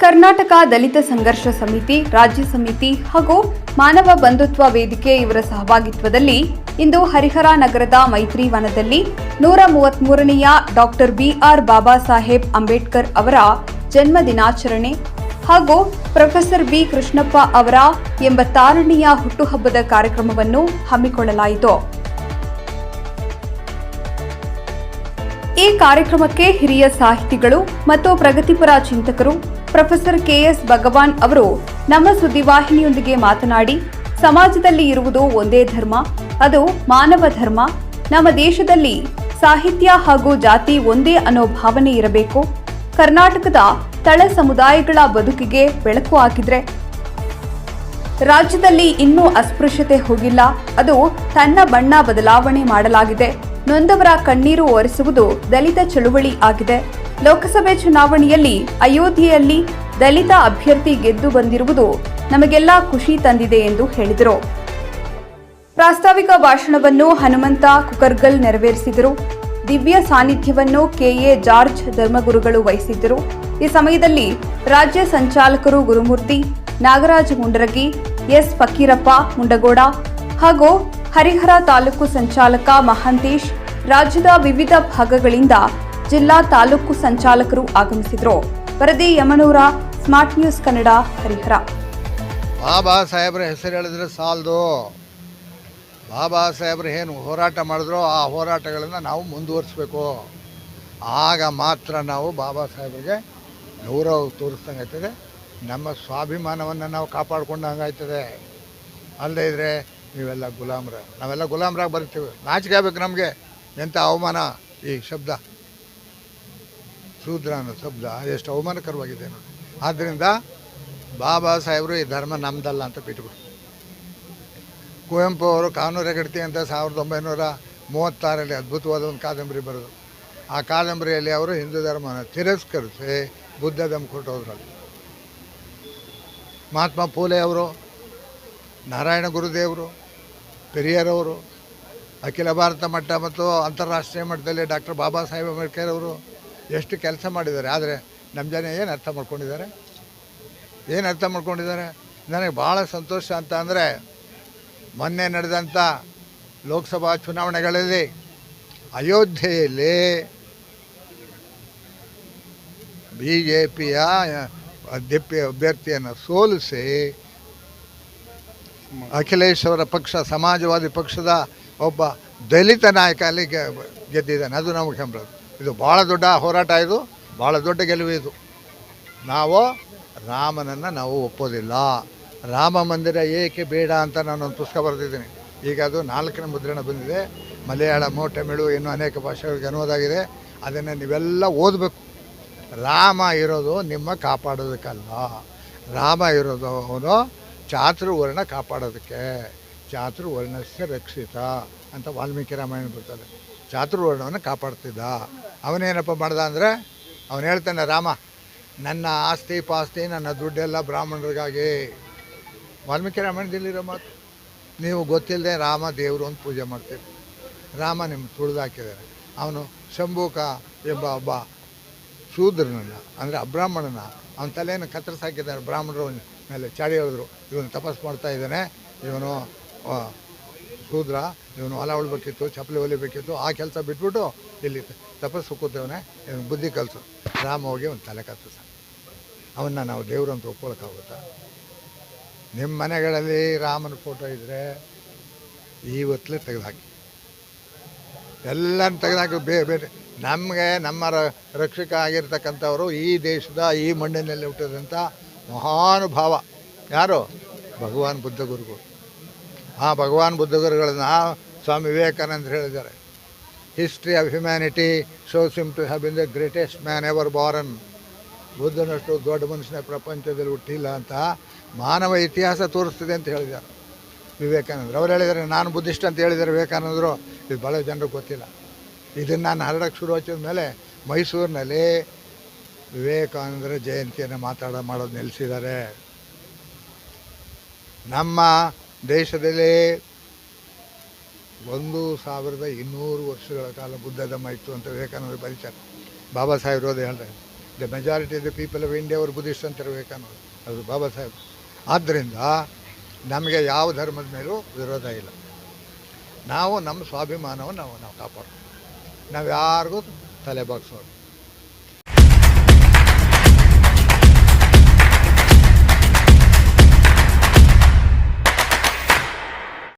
ಕರ್ನಾಟಕ ದಲಿತ ಸಂಘರ್ಷ ಸಮಿತಿ, ರಾಜ್ಯ ಸಮಿತಿ ಹಾಗೂ ಮಾನವ ಬಂಧುತ್ವ ವೇದಿಕೆ ಇವರ ಸಹಭಾಗಿತ್ವದಲ್ಲಿ ಇಂದು ಹರಿಹರ ನಗರದ ಮೈತ್ರಿ ವನದಲ್ಲಿ ನೂರ ಮೂವತ್ಮೂರನೆಯ doctor B R Baba Saheb Ambedkar ಅವರ ಜನ್ಮ ದಿನಾಚರಣೆ ಹಾಗೂ ಪ್ರೊಫೆಸರ್ ಬಿ ಕೃಷ್ಣಪ್ಪ ಅವರ ಎಂಬತ್ತಾರನೆಯ ಹುಟ್ಟುಹಬ್ಬದ ಕಾರ್ಯಕ್ರಮವನ್ನು ಹಮ್ಮಿಕೊಳ್ಳಲಾಯಿತು. ಈ ಕಾರ್ಯಕ್ರಮಕ್ಕೆ ಹಿರಿಯ ಸಾಹಿತಿಗಳು ಮತ್ತು ಪ್ರಗತಿಪರ ಚಿಂತಕರು ಪ್ರೊಫೆಸರ್ ಕೆಎಸ್ ಭಗವಾನ್ ಅವರು ನಮ್ಮ ಸುದ್ದಿವಾಹಿನಿಯೊಂದಿಗೆ ಮಾತನಾಡಿ, ಸಮಾಜದಲ್ಲಿ ಇರುವುದು ಒಂದೇ ಧರ್ಮ, ಅದು ಮಾನವ ಧರ್ಮ. ನಮ್ಮ ದೇಶದಲ್ಲಿ ಸಾಹಿತ್ಯ ಹಾಗೂ ಜಾತಿ ಒಂದೇ ಅನ್ನೋ ಭಾವನೆ ಇರಬೇಕು. ಕರ್ನಾಟಕದ ತಳ ಸಮುದಾಯಗಳ ಬದುಕಿಗೆ ಬೆಳಕು ಹಾಕಿದ್ರೆ ರಾಜ್ಯದಲ್ಲಿ ಇನ್ನೂ ಅಸ್ಪೃಶ್ಯತೆ ಹೋಗಿಲ್ಲ. ಅದು ತನ್ನ ಬಣ್ಣ ಬದಲಾವಣೆ ಮಾಡಲಾಗಿದೆ. ನೊಂದವರ ಕಣ್ಣೀರು ಒರೆಸುವುದು ದಲಿತ ಚಳುವಳಿ ಆಗಿದೆ. ಲೋಕಸಭೆ ಚುನಾವಣೆಯಲ್ಲಿ ಅಯೋಧ್ಯೆಯಲ್ಲಿ ದಲಿತ ಅಭ್ಯರ್ಥಿ ಗೆದ್ದು ಬಂದಿರುವುದು ನಮಗೆಲ್ಲ ಖುಷಿ ತಂದಿದೆ ಎಂದು ಹೇಳಿದರು. ಪ್ರಾಸ್ತಾವಿಕ ಭಾಷಣವನ್ನು ಹನುಮಂತ ಕುಕರ್ಗಲ್ ನೆರವೇರಿಸಿದರು. ದಿವ್ಯ ಸಾನ್ನಿಧ್ಯವನ್ನು ಕೆಎ ಜಾರ್ಜ್ ಧರ್ಮಗುರುಗಳು ವಹಿಸಿದ್ದರು. ಈ ಸಮಯದಲ್ಲಿ ರಾಜ್ಯ ಸಂಚಾಲಕರು ಗುರುಮೂರ್ತಿ ನಾಗರಾಜ ಮುಂಡರಗಿ ಎಸ್ ಫಕೀರಪ್ಪ ಮುಂಡಗೋಡ ಹಾಗೂ ಹರಿಹರ ತಾಲೂಕು ಸಂಚಾಲಕ ಮಹಾಂತೇಶ್ ರಾಜ್ಯದ ವಿವಿಧ ಭಾಗಗಳಿಂದ ಜಿಲ್ಲಾ ತಾಲೂಕು ಸಂಚಾಲಕರು ಆಗಮಿಸಿದರು. ವರದಿ ಯಮನೂರ ಸ್ಮಾರ್ಟ್ ನ್ಯೂಸ್ ಕನ್ನಡ, ಹರಿಹರ. ಬಾಬಾ ಸಾಹೇಬ್ರ ಹೆಸರು ಹೇಳಿದ್ರೆ ಸಾಲದು. ಬಾಬಾ ಸಾಹೇಬ್ರು ಏನು ಹೋರಾಟ ಮಾಡಿದ್ರೋ ಆ ಹೋರಾಟಗಳನ್ನು ನಾವು ಮುಂದುವರಿಸ್ಬೇಕು. ಆಗ ಮಾತ್ರ ನಾವು ಬಾಬಾ ಸಾಹೇಬ್ರಿಗೆ ಗೌರವ ತೋರಿಸ್ದಂಗೆ ನಮ್ಮ ಸ್ವಾಭಿಮಾನವನ್ನು ನಾವು ಕಾಪಾಡ್ಕೊಂಡಂಗೆ ಆಯ್ತದೆ ಅಲ್ಲದೆ ಇದ್ರೆ ನೀವೆಲ್ಲ ಗುಲಾಮ್ರ, ನಾವೆಲ್ಲ ಗುಲಾಮ್ರಾಗಿ ಬರ್ತೀವಿ. ನಾಚಿಕೆ ಆಗ್ಬೇಕು ನಮಗೆ. ಎಂಥ ಅವಮಾನ? ಈ ಶಬ್ದ. ಶೂದ್ರ ಅನ್ನೋ ಶಬ್ದ ಎಷ್ಟು ಅವಮಾನಕರವಾಗಿದೆ ನೋಡಿ. ಆದ್ದರಿಂದ ಬಾಬಾ ಸಾಹೇಬರು ಈ ಧರ್ಮ ನಮ್ದಲ್ಲ ಅಂತ ಬಿಟ್ಬಿಟ್ಟು ಕುವೆಂಪು ಅವರು ಕಾನೂನು ಹೆಗಡ್ತಿ ಅಂತ ಸಾವಿರದ ಒಂಬೈನೂರ ಮೂವತ್ತಾರಲ್ಲಿ ಅದ್ಭುತವಾದ ಒಂದು ಕಾದಂಬರಿ ಬರೆದು, ಆ ಕಾದಂಬರಿಯಲ್ಲಿ ಅವರು ಹಿಂದೂ ಧರ್ಮನ ತಿರಸ್ಕರಿಸಿ ಬುದ್ಧ ಧರ್ಮ ಕೊಟ್ಟೋದ್ರಲ್ಲಿ. ಮಹಾತ್ಮ ಫೂಲೆ ಅವರು, ನಾರಾಯಣ ಗುರುದೇವರು, ಪೆರಿಯರವರು, ಅಖಿಲ ಭಾರತ ಮಟ್ಟ ಮತ್ತು ಅಂತಾರಾಷ್ಟ್ರೀಯ ಮಟ್ಟದಲ್ಲಿ ಡಾಕ್ಟರ್ ಬಾಬಾ ಸಾಹೇಬ್ ಅಂಬೇಡ್ಕರ್ ಅವರು ಎಷ್ಟು ಕೆಲಸ ಮಾಡಿದ್ದಾರೆ. ಆದರೆ ನಮ್ಮ ಜನ ಏನು ಅರ್ಥ ಮಾಡ್ಕೊಂಡಿದ್ದಾರೆ? ಏನು ಅರ್ಥ ಮಾಡ್ಕೊಂಡಿದ್ದಾರೆ? ನನಗೆ ಭಾಳ ಸಂತೋಷ ಅಂತ ಅಂದರೆ, ಮೊನ್ನೆ ನಡೆದಂಥ ಲೋಕಸಭಾ ಚುನಾವಣೆಗಳಲ್ಲಿ ಅಯೋಧ್ಯೆಯಲ್ಲಿ ಬಿ ಜೆ ಪಿಯ ಅಧ್ಯಕ್ಷ ಅಭ್ಯರ್ಥಿಯನ್ನು ಸೋಲಿಸಿ ಅಖಿಲೇಶ್ ಅವರ ಪಕ್ಷ, ಸಮಾಜವಾದಿ ಪಕ್ಷದ ಒಬ್ಬ ದಲಿತ ನಾಯಕ ಅಲ್ಲಿ ಗೆದ್ದಿದ್ದಾನೆ. ಅದು ನಮಗೆ ಹೆಮ್ಮರು ಇದು ಭಾಳ ದೊಡ್ಡ ಹೋರಾಟ ಇದು. ಭಾಳ ದೊಡ್ಡ ಗೆಲುವು ಇದು. ನಾವು ರಾಮನನ್ನು ನಾವು ಒಪ್ಪೋದಿಲ್ಲ. ರಾಮ ಮಂದಿರ ಏಕೆ ಬೇಡ ಅಂತ ನಾನೊಂದು ಪುಸ್ತಕ ಬರೆದಿದ್ದೀನಿ. ಈಗ ಅದು ನಾಲ್ಕನೇ ಮುದ್ರಣ ಬಂದಿದೆ. ಮಲಯಾಳಮು ತಮಿಳು, ಇನ್ನೂ ಅನೇಕ ಭಾಷೆಗಳಿಗೆ ಅನುವಾದಾಗಿದೆ ಅದನ್ನು ನೀವೆಲ್ಲ ಓದಬೇಕು. ರಾಮ ಇರೋದು ನಿಮ್ಮ ಕಾಪಾಡೋದಕ್ಕಲ್ಲ ರಾಮ ಇರೋದು ಅವನು ಚಾತುರ್ವರ್ಣ ಕಾಪಾಡೋದಕ್ಕೆ. ಚಾತುರ್ವರ್ಣಸ್ಯ ರಕ್ಷಿತ ಅಂತ ವಾಲ್ಮೀಕಿ ರಾಮಾಯಣ ಬರ್ತದೆ. ಚಾತುರ್ವರ್ಣವನ್ನು ಕಾಪಾಡ್ತಿದ್ದ. ಅವನೇನಪ್ಪ ಮಾಡ್ದ ಅಂದರೆ, ಅವನು ಹೇಳ್ತಾನೆ, ರಾಮ, ನನ್ನ ಆಸ್ತಿ ಪಾಸ್ತಿ, ನನ್ನ ದುಡ್ಡೆಲ್ಲ ಬ್ರಾಹ್ಮಣರಿಗಾಗಿ. ವಾಲ್ಮೀಕಿ ರಾಮಾಯಣದಲ್ಲಿರೋ ಮಾತು. ನೀವು ಗೊತ್ತಿಲ್ಲದೆ ರಾಮ ದೇವರು ಅಂತ ಪೂಜೆ ಮಾಡ್ತೀರಿ. ರಾಮ ನಿಮ್ಮ ತುಳಿದಾಕಿದ್ದಾರೆ ಅವನು ಶಂಭೂಕ ಎಂಬ ಒಬ್ಬ ಶೂದ್ರನನ್ನು, ಅಂದರೆ ಅಬ್ರಾಹ್ಮಣನ ಅವನ ತಲೆಯನ್ನು ಕತ್ತರಿಸಿ ಹಾಕಿದ್ದಾರೆ ಬ್ರಾಹ್ಮಣರು ಮೇಲೆ ಚಾಡಿ ಹೇಳಿದ್ರು ಇವನು ತಪಸ್ಸು ಮಾಡ್ತಾ ಇದ್ದಾನೆ, ಇವನು ಶೂದ್ರ, ಇವನು ಹೊಲ ಉಳ್ಬೇಕಿತ್ತು, ಚಪ್ಪಲಿ ಹೊಲಿಬೇಕಿತ್ತು, ಆ ಕೆಲಸ ಬಿಟ್ಬಿಟ್ಟು ಇಲ್ಲಿ ತಪಸ್ಸು ಕೂತವನೆ, ಇವನು ಬುದ್ಧಿ ಕಲಿಸು. ರಾಮ ಹೋಗಿ ಒಂದು ತಲೆ ಕತ್ತರಿಸ ಅವನ್ನ ನಾವು ದೇವರು ಅಂತ ಒಪ್ಕೊಳಕ್ಕಾಗುತ್ತ? ನಿಮ್ಮ ಮನೆಗಳಲ್ಲಿ ರಾಮನ ಫೋಟೋ ಇದ್ದರೆ ಇವತ್ತಲೇ ತೆಗೆದುಹಾಕಿ ಎಲ್ಲನೂ ತೆಗೆದುಹಾಕಿ ಬೇರೆ ಬೇರೆ ನಮಗೆ ನಮ್ಮ ರಕ್ಷಕ ಆಗಿರ್ತಕ್ಕಂಥವರು ಈ ದೇಶದ ಈ ಮಣ್ಣಿನಲ್ಲಿ ಹುಟ್ಟಿದಂಥ ಮಹಾನುಭಾವ. ಯಾರು? ಭಗವಾನ್ ಬುದ್ಧ ಗುರುಗಳು. ಆ ಭಗವಾನ್ ಬುದ್ಧ ಗುರುಗಳನ್ನ ಸ್ವಾಮಿ ವಿವೇಕಾನಂದ ಹೇಳಿದ್ದಾರೆ. History of humanity shows seem to have in the greatest man ever born ಬುದ್ಧನಷ್ಟು ದೊಡ್ಡ ಮನುಷ್ಯನ ಪ್ರಪಂಚದಲ್ಲಿ ಹುಟ್ಟಿಲ್ಲ ಅಂತ ಮಾನವ ಇತಿಹಾಸ ತೋರಿಸ್ತದೆ ಅಂತ ಹೇಳಿದ್ದಾರೆ. ವಿವೇಕಾನಂದರು. ಅವ್ರು ಹೇಳಿದ್ದಾರೆ, ನಾನು ಬುದ್ಧಿಸ್ಟ್ ಅಂತ ಹೇಳಿದ್ದಾರೆ ವಿವೇಕಾನಂದರು. ಇದು ಭಾಳ ಜನರಿಗೆ ಗೊತ್ತಿಲ್ಲ. ಇದನ್ನು ನಾನು ಹರಡಕ್ಕೆ ಶುರು ಹಚ್ಚಿದ ಮೇಲೆ ಮೈಸೂರಿನಲ್ಲಿ ವಿವೇಕಾನಂದರ ಜಯಂತಿಯನ್ನು ಮಾತಾಡ ಮಾಡೋದು ನೆಲೆಸಿದ್ದಾರೆ. ನಮ್ಮ ದೇಶದಲ್ಲಿ ಒಂದು ಸಾವಿರದ ಇನ್ನೂರು ವರ್ಷಗಳ ಕಾಲ ಬುದ್ಧ ಧಮ್ಮ ಇತ್ತು ಅಂತ ವಿವೇಕಾನಂದ ಪರಿಚಯ ಬಾಬಾ ಸಾಹೇಬ್ ಅದು ಹೇಳ್ತಾರೆ. The majority of the people of India ಅವರು ಬುದ್ಧಿಸ್ಟ್ ಅಂತಾರೆ ವಿವೇಕಾನಂದ ಅದು ಬಾಬಾ ಸಾಹೇಬ್ ಆದ್ದರಿಂದ ನಮಗೆ ಯಾವ ಧರ್ಮದ ಮೇಲೂ ವಿರೋಧ ಇಲ್ಲ. ನಾವು ನಮ್ಮ ಸ್ವಾಭಿಮಾನವನ್ನು ನಾವು ನಾವು ಕಾಪಾಡ್ತೀವಿ ನಾವು ಯಾರಿಗೂ ತಲೆ ಬಾಗಿಸೋದು